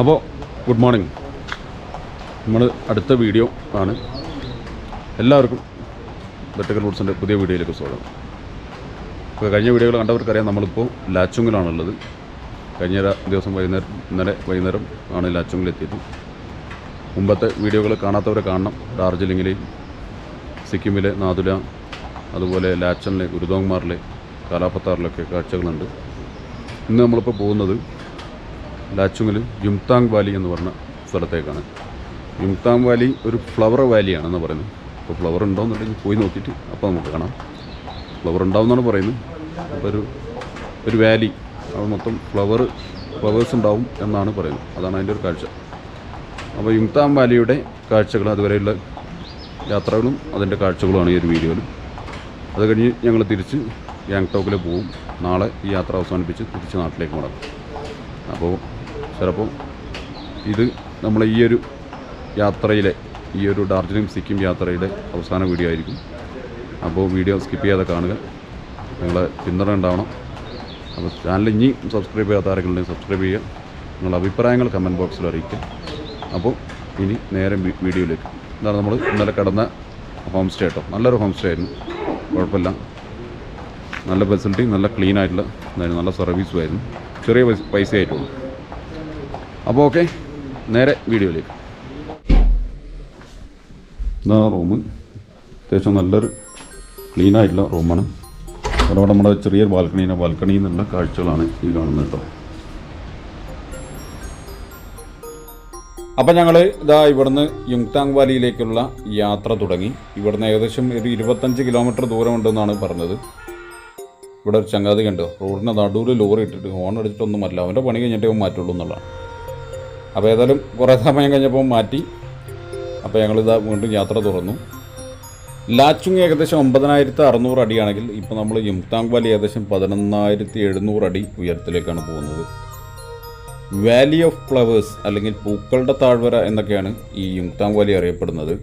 അപ്പോൾ good morning നമ്മൾ അടുത്ത വീഡിയോ ആണ്. എല്ലാവർക്കും ബെറ്റക്കൽ റൂട്ട്സിന്റെ പുതിയ വീഡിയോയിലേക്ക് സ്വാഗതം. ഇപ്പോൾ കഴിഞ്ഞ വീഡിയോകൾ കണ്ടവർക്കറിയാം നമ്മളിപ്പോൾ ലാച്ചുങ്ങിലാണുള്ളത്. കഴിഞ്ഞ ദിവസം വൈകുന്നേരം ഇന്നലെ വൈകുന്നേരം ആണ് ലാച്ചുങ്ങിലെത്തിയത്. മുമ്പത്തെ വീഡിയോകൾ കാണാത്തവരെ കാണണം. ഡാർജിലിംഗിലെ സിക്കിമിലെ നാതുല അതുപോലെ ലാച്ചനിലെ ഗുരുദോങ്മാറിലെ കാലാപ്പത്താറിലൊക്കെ കാഴ്ചകളുണ്ട്. ഇന്ന് നമ്മളിപ്പോൾ പോകുന്നത് ലാച്ചുങ്ങിൽ യുംതാങ് വാലി എന്ന് പറഞ്ഞ സ്ഥലത്തേക്കാണ്. യുംതാങ് വാലി ഒരു ഫ്ലവർ വാലിയാണെന്ന് പറയുന്നത്. അപ്പോൾ ഫ്ലവർ ഉണ്ടോയെന്നുണ്ടെങ്കിൽ പോയി നോക്കിയിട്ട് അപ്പോൾ നമുക്ക് കാണാം. ഫ്ലവർ ഉണ്ടാവുമെന്നാണ് പറയുന്നത്. അപ്പോൾ ഒരു ഒരു വാലി അത് മൊത്തം ഫ്ലവർ ഫ്ലവേഴ്സ് ഉണ്ടാവും എന്നാണ് പറയുന്നത്. അതാണ് അതിന്റെ ഒരു കാഴ്ച. അപ്പോൾ യുംതാം വാലിയുടെ കാഴ്ചകൾ അതുവരെയുള്ള യാത്രകളും അതിന്റെ കാഴ്ചകളുമാണ് ഈ ഒരു വീഡിയോയിൽ. അത് കഴിഞ്ഞ് ഞങ്ങൾ തിരിച്ച് യാങ്ടോക്കിൽ പോവും നാളെ ഈ യാത്ര അവസാനിപ്പിച്ച് തിരിച്ച് നാട്ടിലേക്ക് മടങ്ങും. അപ്പോൾ ചിലപ്പോൾ ഇത് നമ്മൾ ഈ ഒരു യാത്രയിലെ ഈ ഒരു ഡാർജിലിംഗ് സിക്കിം യാത്രയുടെ അവസാന വീഡിയോ ആയിരിക്കും. അപ്പോൾ വീഡിയോ സ്കിപ്പ് ചെയ്യാതെ കാണുക. നിങ്ങളെ പിന്തുണ ഉണ്ടാവണം. അപ്പോൾ ചാനൽ ഇനി സബ്സ്ക്രൈബ് ചെയ്യാത്ത ആരെങ്കിലും സബ്സ്ക്രൈബ് ചെയ്യുക. നിങ്ങളുടെ അഭിപ്രായങ്ങൾ കമന്റ് ബോക്സിൽ അറിയിക്കുക. അപ്പോൾ ഇനി നേരെ വീഡിയോയിലേക്ക്. എന്താണ് നമ്മൾ ഇന്നലെ കിടന്ന ഹോം സ്റ്റേ കേട്ടോ നല്ലൊരു ഹോം സ്റ്റേ ആയിരുന്നു. കുഴപ്പമില്ല. നല്ല ഫെസിലിറ്റി നല്ല ക്ലീൻ ആയിട്ടുള്ള നല്ല സർവീസും ആയിരുന്നു. ചെറിയ പൈസ ആയിട്ടുള്ളൂ അപ്പോൾ ഓക്കെ നേരെ വീഡിയോയിലേക്ക്. ഇതാ റൂം. അത്യാവശ്യം നല്ലൊരു ക്ലീൻ ആയിട്ടുള്ള റൂമാണ്. അവിടെ നമ്മുടെ ചെറിയൊരു ബാൽക്കണീനെ ബാൽക്കണിയിൽ നിന്നുള്ള കാഴ്ചകളാണ് ഈ കാണുന്നത് കേട്ടോ. അപ്പം ഞങ്ങൾ ഇതാ ഇവിടുന്ന് യുങ്താങ് വാലിയിലേക്കുള്ള യാത്ര തുടങ്ങി. ഇവിടുന്ന് ഏകദേശം ഒരു ഇരുപത്തഞ്ച് കിലോമീറ്റർ ദൂരമുണ്ടെന്നാണ് പറഞ്ഞത്. ഇവിടെ ഒരു ചങ്ങാതി കണ്ടോ. റോഡിന് നടുവിൽ ലോറി ഇട്ടിട്ട് ഹോൺ അടിച്ചിട്ടൊന്നും അല്ല അവന്റെ പണി കഴിഞ്ഞിട്ടേ മാറ്റുള്ളൂ എന്നുള്ളതാണ്. അപ്പോൾ ഏതായാലും കുറേ സമയം കഴിഞ്ഞപ്പോൾ മാറ്റി. അപ്പോൾ ഞങ്ങളിത് വീണ്ടും യാത്ര തുറന്നു. ലാച്ചുങ് ഏകദേശം ഒമ്പതിനായിരത്തി അറുന്നൂറ് അടിയാണെങ്കിൽ ഇപ്പോൾ നമ്മൾ യുംതാങ് വാലി ഏകദേശം പതിനൊന്നായിരത്തി എഴുന്നൂറ് അടി ഉയരത്തിലേക്കാണ് പോകുന്നത്. വാലി ഓഫ് ഫ്ലവേഴ്സ് അല്ലെങ്കിൽ പൂക്കളുടെ താഴ്വര എന്നൊക്കെയാണ് ഈ യുംതാങ് വാലി അറിയപ്പെടുന്നത്.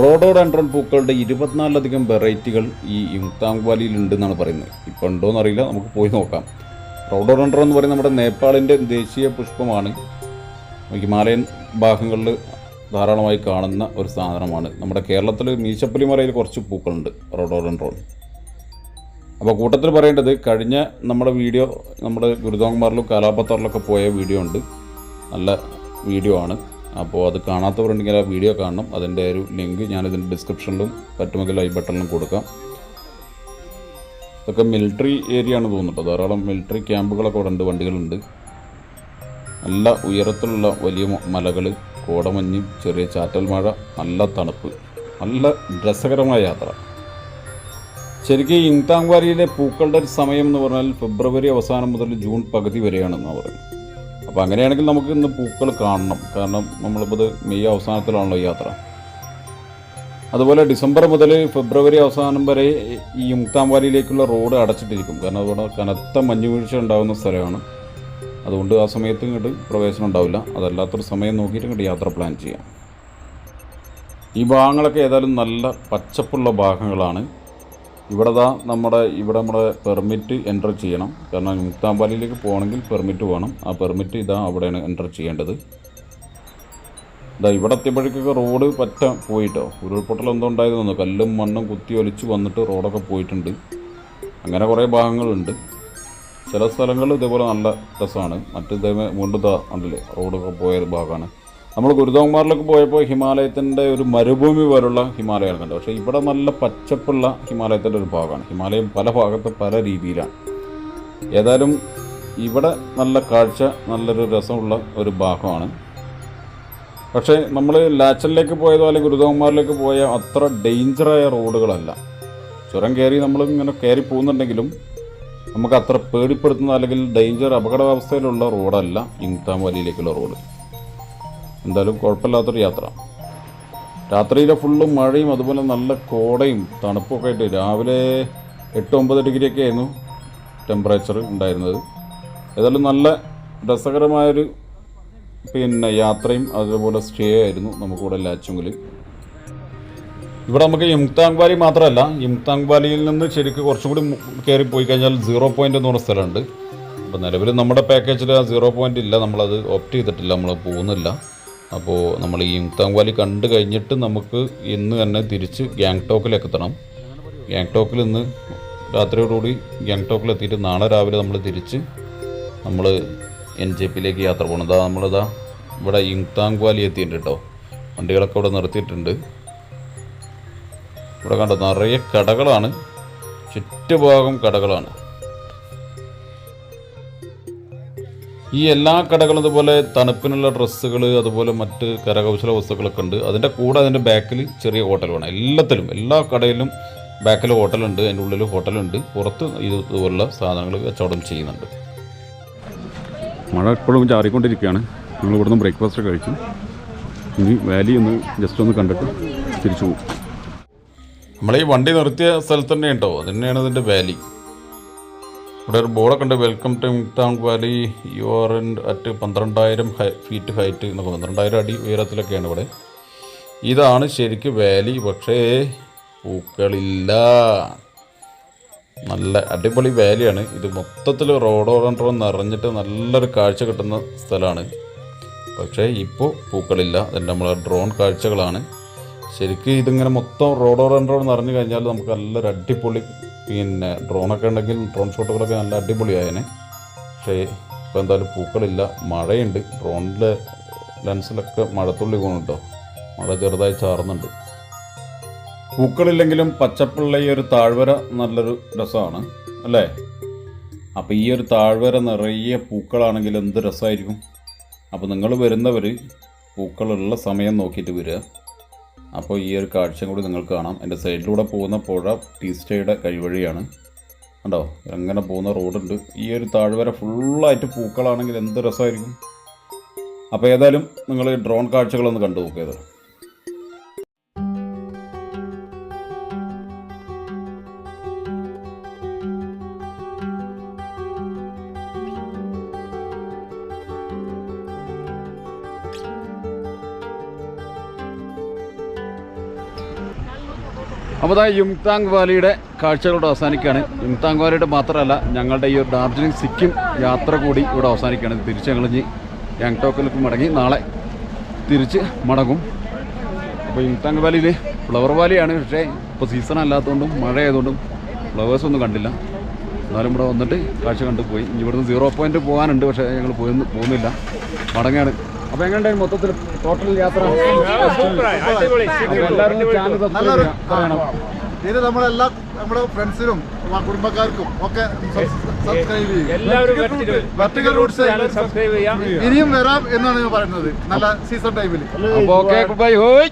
റോഡോഡെൻഡ്രോൺ പൂക്കളുടെ ഇരുപത്തിനാലിലധികം വെറൈറ്റികൾ ഈ യുംതാങ് വാലിയിൽ ഉണ്ടെന്നാണ് പറയുന്നത്. ഇപ്പോൾ ഉണ്ടോയെന്നറിയില്ല നമുക്ക് പോയി നോക്കാം. റോഡോഡെൻഡ്രോൺ എന്ന് പറയുന്നത് നമ്മുടെ നേപ്പാളിന്റെ ദേശീയ പുഷ്പമാണ്. ഹിമാലയൻ ഭാഗങ്ങളിൽ ധാരാളമായി കാണുന്ന ഒരു സാധനമാണ്. നമ്മുടെ കേരളത്തിൽ മീശപ്പുലിമറയിൽ കുറച്ച് പൂക്കളുണ്ട് റോഡോഡെൻഡ്രോൺ അപ്പോൾ കൂട്ടത്തിൽ പറയേണ്ടത് കഴിഞ്ഞ നമ്മുടെ വീഡിയോ നമ്മുടെ ഗുരുദോങ്മാറിലും കാലാപത്താറിലൊക്കെ പോയ വീഡിയോ ഉണ്ട്. നല്ല വീഡിയോ ആണ്. അപ്പോൾ അത് കാണാത്തവരുണ്ടെങ്കിൽ ആ വീഡിയോ കാണണം. അതിന്റെ ഒരു ലിങ്ക് ഞാനിതിന്റെ ഡിസ്ക്രിപ്ഷനിലും പറ്റുമെങ്കിൽ ഐ ബട്ടണിലും കൊടുക്കാം. ഇതൊക്കെ മിലിറ്ററി ഏരിയ ആണ് തോന്നുന്നുട്ടോ ധാരാളം മിലിറ്ററി ക്യാമ്പുകളൊക്കെ ഇവിടെ ഉണ്ട് വണ്ടികളുണ്ട്. നല്ല ഉയരത്തിലുള്ള വലിയ മലകൾ കോടമഞ്ഞ് ചെറിയ ചാറ്റൽ മഴ നല്ല തണുപ്പ്. നല്ല രസകരമായ യാത്ര. ശരിക്കും ഇങ്താങ്വാലിയിലെ പൂക്കളുടെ ഒരു സമയം എന്ന് പറഞ്ഞാൽ ഫെബ്രുവരി അവസാനം മുതൽ ജൂൺ പകുതി വരെയാണെന്നാണ് പറയുന്നത്. അപ്പോൾ അങ്ങനെയാണെങ്കിൽ നമുക്ക് ഇന്ന് പൂക്കൾ കാണണം. കാരണം നമ്മളിപ്പോൾ ഇത് മെയ് അവസാനത്തിലാണല്ലോ യാത്ര. അതുപോലെ ഡിസംബർ മുതൽ ഫെബ്രുവരി അവസാനം വരെ ഈ മുക്താംവാലിയിലേക്കുള്ള റോഡ് അടച്ചിട്ടിരിക്കും. കാരണം അതുകൊണ്ട് കനത്ത മഞ്ഞുവീഴ്ച ഉണ്ടാകുന്ന സ്ഥലമാണ്. അതുകൊണ്ട് ആ സമയത്ത് ഇങ്ങോട്ട് പ്രവേശനം ഉണ്ടാവില്ല. അതല്ലാത്തൊരു സമയം നോക്കിയിട്ട് ഇങ്ങോട്ട് യാത്ര പ്ലാൻ ചെയ്യാം. ഈ ഭാഗങ്ങളൊക്കെ ഏതായാലും നല്ല പച്ചപ്പുള്ള ഭാഗങ്ങളാണ്. ഇവിടെ ദാ നമ്മുടെ ഇവിടെ നമ്മുടെ പെർമിറ്റ് എന്റർ ചെയ്യണം. കാരണം മുക്താമ്പാലിയിലേക്ക് പോകണമെങ്കിൽ പെർമിറ്റ് വേണം. ആ പെർമിറ്റ് ഇതാ അവിടെയാണ് എന്റർ ചെയ്യേണ്ടത്. ഇതാ ഇവിടെ എത്തിയപ്പോഴേക്കൊക്കെ റോഡ് പറ്റ പോയിട്ടോ. ഉരുൾപൊട്ടൽ എന്തോ ഉണ്ടായത് തോന്നുന്നു. കല്ലും മണ്ണും കുത്തി ഒലിച്ച് വന്നിട്ട് റോഡൊക്കെ പോയിട്ടുണ്ട്. അങ്ങനെ കുറേ ഭാഗങ്ങളുണ്ട്. ചില സ്ഥലങ്ങൾ ഇതേപോലെ നല്ല രസമാണ്. മറ്റു ഇതേ വീണ്ടും ഉണ്ടല്ലേ റോഡൊക്കെ പോയ ഒരു ഭാഗമാണ്. നമ്മൾ ഗുരുദോങ്മാറിലൊക്കെ പോയപ്പോൾ ഹിമാലയത്തിന്റെ ഒരു മരുഭൂമി പോലുള്ള ഹിമാലയമാണ് കണ്ടത് പക്ഷേ ഇവിടെ നല്ല പച്ചപ്പുള്ള ഹിമാലയത്തിന്റെ ഒരു ഭാഗമാണ്. ഹിമാലയം പല ഭാഗത്ത് പല രീതിയിലാണ്. ഏതായാലും ഇവിടെ നല്ല കാഴ്ച നല്ലൊരു രസമുള്ള ഒരു ഭാഗമാണ്. പക്ഷേ നമ്മൾ ലാച്ചലിലേക്ക് പോയതോ അല്ലെങ്കിൽ ഗുരുദോങ്മാറിലേക്ക് പോയ അത്ര ഡേഞ്ചറായ റോഡുകളല്ല. ചുരം കയറി നമ്മൾ ഇങ്ങനെ കയറി പോകുന്നുണ്ടെങ്കിലും നമുക്ക് അത്ര പേടിപ്പെടുത്തുന്ന അല്ലെങ്കിൽ ഡേഞ്ചർ അപകടാവസ്ഥയിലുള്ള റോഡല്ല ഇങ്താം വലിയിലേക്കുള്ള റോഡ്. എന്തായാലും കുഴപ്പമില്ലാത്തൊരു യാത്ര. രാത്രിയിലെ ഫുള്ള് മഴയും അതുപോലെ നല്ല കോടയും തണുപ്പൊക്കെ ആയിട്ട് രാവിലെ എട്ട് ഒമ്പത് ഡിഗ്രിയൊക്കെ ആയിരുന്നു ടെമ്പറേച്ചർ ഉണ്ടായിരുന്നത്. ഏതായാലും നല്ല രസകരമായൊരു പിന്നെ യാത്രയും അതുപോലെ സ്റ്റേ ആയിരുന്നു നമുക്കിവിടെ ലാച്ചുങ്കിൽ ഇവിടെ നമുക്ക് യുംതാങ് വാലി മാത്രമല്ല യുംതാങ് വാലിയിൽ നിന്ന് ശരിക്കും കുറച്ചും കൂടി കയറി പോയി കഴിഞ്ഞാൽ സീറോ പോയിന്റ് എന്ന് പറഞ്ഞ സ്ഥലമുണ്ട്. അപ്പോൾ നിലവിൽ നമ്മുടെ പാക്കേജിൽ ആ സീറോ പോയിന്റ് ഇല്ല നമ്മളത് ഓപ്റ്റ് ചെയ്തിട്ടില്ല നമ്മൾ പോകുന്നില്ല. അപ്പോൾ നമ്മൾ ഈ യുംതാങ് വാലി കണ്ടു കഴിഞ്ഞിട്ട് നമുക്ക് ഇന്ന് തന്നെ തിരിച്ച് ഗാങ്ടോക്കിൽ എത്തണം. ഗാങ്ടോക്കിൽ ഇന്ന് രാത്രിയോടുകൂടി ഗാങ്ടോക്കിൽ എത്തിയിട്ട് നാളെ രാവിലെ നമ്മൾ തിരിച്ച് നമ്മൾ എൻ ജെ പിയിലേക്ക് യാത്ര പോകണം അതാ നമ്മളിതാ ഇവിടെ യുങ്താങ് വാലി എത്തിയിട്ടുണ്ട് കേട്ടോ വണ്ടികളൊക്കെ ഇവിടെ നിർത്തിയിട്ടുണ്ട്. ഇവിടെ കണ്ടോ നിറയെ കടകളാണ്. ചുറ്റുഭാഗം കടകളാണ്. ഈ എല്ലാ കടകളും ഇതുപോലെ തണുപ്പിനുള്ള ഡ്രസ്സുകൾ അതുപോലെ മറ്റ് കരകൗശല വസ്തുക്കളൊക്കെ ഉണ്ട്. അതിന്റെ കൂടെ അതിന്റെ ബാക്കിൽ ചെറിയ ഹോട്ടൽ വേണം എല്ലാത്തിലും എല്ലാ കടയിലും ബാക്കിൽ ഹോട്ടലുണ്ട് അതിന്റെ ഉള്ളിൽ ഹോട്ടലുണ്ട്. പുറത്ത് ഇത് ഇതുപോലുള്ള സാധനങ്ങൾ കച്ചവടം ചെയ്യുന്നുണ്ട്. മഴ ഇപ്പോഴും ചാറിക്കൊണ്ടിരിക്കുകയാണ്. ഞങ്ങൾ ഇവിടുന്ന് ബ്രേക്ക്ഫാസ്റ്റ് കഴിച്ചു. ഇനി വാലി ഒന്ന് ജസ്റ്റ് ഒന്ന് കണ്ടിട്ട് തിരിച്ചു പോകും. നമ്മൾ ഈ വണ്ടി നിർത്തിയ സ്ഥലത്ത് തന്നെ ഉണ്ടോ? അത് തന്നെയാണ് ഇതിന്റെ വാലി ഇവിടെ ഒരു ബോർഡൊക്കെ ഉണ്ട്. Welcome to Miktang valley you are in at പന്ത്രണ്ടായിരം ഫീറ്റ് ഹൈറ്റ് എന്നൊക്കെ പന്ത്രണ്ടായിരം അടി ഉയരത്തിലൊക്കെയാണ് ഇവിടെ. ഇതാണ് ശരിക്കും വാലി പക്ഷേ പൂക്കളില്ല. നല്ല അടിപൊളി വാലിയാണ്. ഇത് മൊത്തത്തിൽ റോഡോറോ നിറഞ്ഞിട്ട് നല്ലൊരു കാഴ്ച കിട്ടുന്ന സ്ഥലമാണ്. പക്ഷേ ഇപ്പോൾ പൂക്കളില്ല. അതിന്റെ നമ്മളെ ഡ്രോൺ കാഴ്ചകളാണ്. ശരിക്കും ഇതിങ്ങനെ മൊത്തം റോഡോറോ നിറഞ്ഞു കഴിഞ്ഞാൽ നമുക്ക് നല്ലൊരു അടിപൊളി പിന്നെ ഡ്രോണൊക്കെ ഉണ്ടെങ്കിൽ ഡ്രോൺ ഷോട്ടുകളൊക്കെ നല്ല അടിപൊളിയായേനെ. പക്ഷേ ഇപ്പോൾ എന്തായാലും പൂക്കളില്ല. മഴയുണ്ട്. ഡ്രോണിലെ ലെൻസിലൊക്കെ മഴത്തുള്ളി പോകുന്നുണ്ടോ മഴ ചെറുതായി ചാറുന്നുണ്ട്. പൂക്കളില്ലെങ്കിലും പച്ചപ്പുള്ള ഈ ഒരു താഴ്വര നല്ലൊരു രസമാണ് അല്ലേ? അപ്പോൾ ഈ ഒരു താഴ്വര നിറയെ പൂക്കളാണെങ്കിൽ എന്ത് രസമായിരിക്കും? അപ്പോൾ നിങ്ങൾ വരുന്നവർ പൂക്കളുള്ള സമയം നോക്കിയിട്ട് വരിക. അപ്പോൾ ഈ ഒരു കാഴ്ചയും കൂടി നിങ്ങൾക്ക് കാണാം. എന്റെ സൈഡിലൂടെ പോകുന്ന പുഴ ടീസ്റ്റയുടെ കഴിവഴിയാണ്. കണ്ടോ? അങ്ങനെ പോകുന്ന റോഡുണ്ട്. ഈ ഒരു താഴ്വര ഫുള്ളായിട്ട് പൂക്കളാണെങ്കിൽ എന്ത് രസമായിരിക്കും? അപ്പോൾ ഏതായാലും നിങ്ങൾ ഡ്രോൺ കാഴ്ചകളൊന്ന് കണ്ടു നോക്കിയത് അപ്പോൾ അതായത് യുംതാങ് വാലിയുടെ കാഴ്ചകളോട് അവസാനിക്കുകയാണ്. യുംതാങ് വാലിയുടെ മാത്രമല്ല ഞങ്ങളുടെ ഈ ഒരു ഡാർജിലിംഗ് സിക്കിം യാത്ര കൂടി ഇവിടെ അവസാനിക്കുകയാണ്. തിരിച്ച് ഞങ്ങൾ ഇനി ഗാങ്ടോക്കിലേക്ക് മടങ്ങി നാളെ തിരിച്ച് മടങ്ങും. അപ്പോൾ യുംതാങ് വാലിയിൽ ഫ്ലവർ വാലിയാണ്. പക്ഷേ ഇപ്പോൾ സീസൺ അല്ലാത്തതുകൊണ്ടും മഴ ആയതുകൊണ്ടും ഫ്ലവേഴ്സ് ഒന്നും കണ്ടില്ല. എന്നാലും ഇവിടെ വന്നിട്ട് കാഴ്ച കണ്ടു പോയി. ഇനി ഇവിടുന്ന് സീറോ പോയിന്റ് പോകാനുണ്ട് പക്ഷേ ഞങ്ങൾ പോയി പോകുന്നില്ല മടങ്ങാണ്. അപ്പോൾ എങ്ങനെ മൊത്തത്തിൽ ടോട്ടൽ യാത്ര? ഇത് നമ്മളെല്ലാ നമ്മുടെ ഫ്രണ്ട്സിനും കുടുംബക്കാർക്കും ഒക്കെ സബ്സ്ക്രൈബ് ചെയ്യും. വെർട്ടിക്കൽ റൂട്ട്സ് സബ്സ്ക്രൈബ് ചെയ്യാം. ഇനിയും വരാം എന്നാണ് ഞാൻ പറയുന്നത്. നല്ല സീസൺ ടൈമിൽ ഓക്കെ ബൈ ഹോയ്.